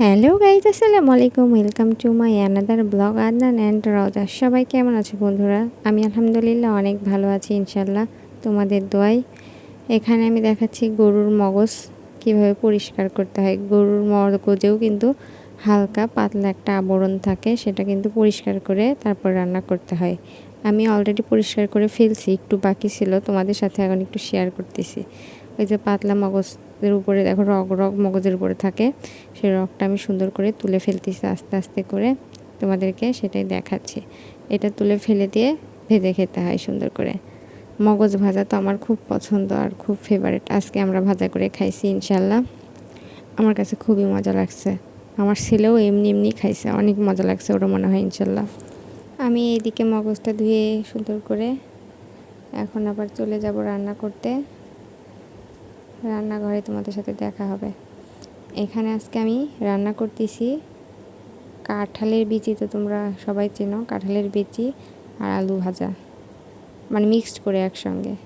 Hello guys আসসালামু আলাইকুম। Welcome to my another blog Adnan and Rowza সবাই কেমন আছো বন্ধুরা? আমি আলহামদুলিল্লাহ অনেক ভালো আছি ইনশাল্লাহ তোমাদের দোয়াই এখানে আমি দেখাচ্ছি গরুর মগজ, কীভাবে পরিষ্কার করতে হয়। গরুর মগজেও কিন্তু হালকা পাতলা একটা আবরণ থাকে, সেটা কিন্তু পরিষ্কার করে তারপর রান্না করতে হয়। আমি অলরেডি পরিষ্কার করে ফেলছি, একটু বাকি ছিল, তোমাদের সাথে এখন একটু শেয়ার করতেছি। ওই যে পাতলা মগজের উপরে, দেখো রগ রগ মগজের উপরে থাকে। সেই রগটা আমি সুন্দর করে তুলে ফেলতেছি আস্তে আস্তে করে। তোমাদেরকে সেটাই দেখাচ্ছি। এটা তুলে ফেলে দিয়ে ভেজে খেতে হয় সুন্দর করে। মগজ ভাজা তো আমার খুব পছন্দ আর খুব ফেভারিট আজকে আমরা ভাজা করে খাইছি ইনশাল্লাহ আমার কাছে খুবই মজা লাগছে। আমার ছেলেও এমনি এমনি খাইছে। অনেক মজা লাগছে ওটা মনে হয় ইনশাল্লাহ আমি এইদিকে মগজটা ধুয়ে সুন্দর করে এখন আবার চলে যাব রান্না করতে। রান্নাঘরে তোমাদের সাথে দেখা হবে। এখানে আজকে আমি রান্না করতেছি কাঁঠালের বিচি, তো তোমরা সবাই চেনো কাঁঠালের বিচি আর আলু ভাজা। মানে মিক্সড করে একসঙ্গে।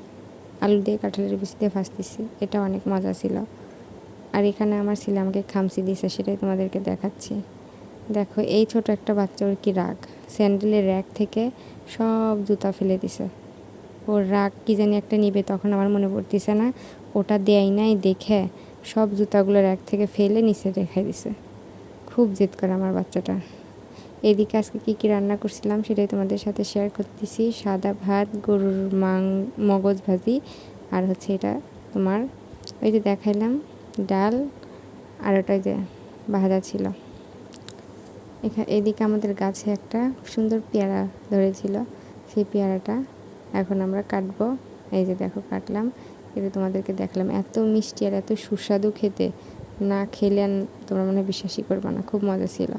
আলু দিয়ে কাঁঠালের বিচি দিয়ে ভাজতেছি। এটা অনেক মজা ছিল। আর এখানে আমার ছেলে আমাকে খামসি দিছে, সেটাই তোমাদেরকে দেখাচ্ছি। দেখো, এই ছোট একটা বাচ্চা ওর কি রাগ। স্যান্ডেলের র্যাক থেকে সব জুতা ফেলে দিছে। ওর রাগ কী জানি একটা নিবে, তখন আমার মনে পড়তেছে না। ওটা দেয় নাই, দেখে সব জুতাগুলো র্যাক থেকে ফেলে নিচে রেখে দিছে। খুব জেদ করে আমার বাচ্চাটা। এদিকে আজকে কী কী রান্না করছিলাম সেটাই তোমাদের সাথে শেয়ার করতেছি। সাদা ভাত, গরুর মাং, মগজ ভাজি, আর হচ্ছে এটা তোমার ওই যে দেখাইলাম, ডাল, আর ওটা যে ভাজা ছিল। এখানে এদিকে আমাদের গাছে একটা সুন্দর পেয়ারা ধরেছিল, সেই পেয়ারাটা এখন আমরা কাটবো। এই যে দেখো কাটলাম। এটা তোমাদেরকে দেখলাম, এত মিষ্টি আর এত সুস্বাদু খেতে। না খেলে তোমরা মনে বিশ্বাসই করবে না, খুব মজা ছিল।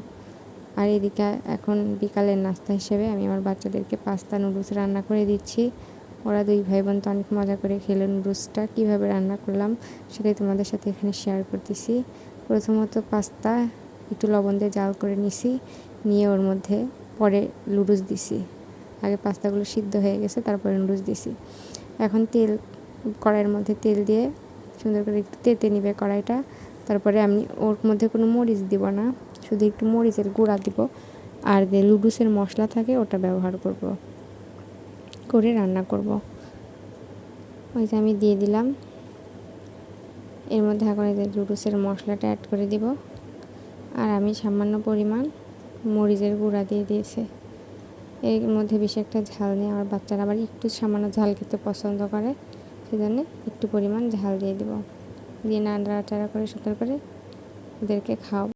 আর এদিকে এখন বিকালের নাস্তা হিসেবে আমি আমার বাচ্চাদেরকে পাস্তা, নুডলস রান্না করে দিচ্ছি। ওরা দুই ভাই বোন তো অনেক মজা করে খেলো নুডলসটা। কীভাবে রান্না করলাম সেটাই তোমাদের সাথে এখানে শেয়ার করতেছি। প্রথমত পাস্তা, একটু লবণ দিয়ে জাল করে নিছি। নিয়ে ওর মধ্যে পরে লুডুস দিছি। আগে পাস্তাগুলো সিদ্ধ হয়ে গেছে, তারপরে নুডলস দিছি। এখন তেল, কড়াইয়ের মধ্যে তেল দিয়ে সুন্দর করে একটু তেতে নিবে কড়াইটা। তারপরে আমি ওর মধ্যে কোনো মরিচ দিব না, শুধু একটু মরিচের গুঁড়া দিব। আর যে লুডুসের মশলা থাকে, ওটা ব্যবহার করব। করে রান্না করব। ওই যে আমি দিয়ে দিলাম। এর মধ্যে এখন এই যে লুডুসের মশলাটা অ্যাড করে দিব। আর আমি সামান্য পরিমাণ মরিচের গুঁড়া দিয়ে দিয়েছি। এর মধ্যে বেশি একটা ঝাল নেই। আমার বাচ্চারা আবার একটু সামান্য ঝাল খেতে পছন্দ করে, সেজন্য একটু পরিমাণ ঝাল দিয়ে দিব। দিয়ে নাড়া টাড়া করে, সুন্দর করে ওদেরকে খাওয়াবো।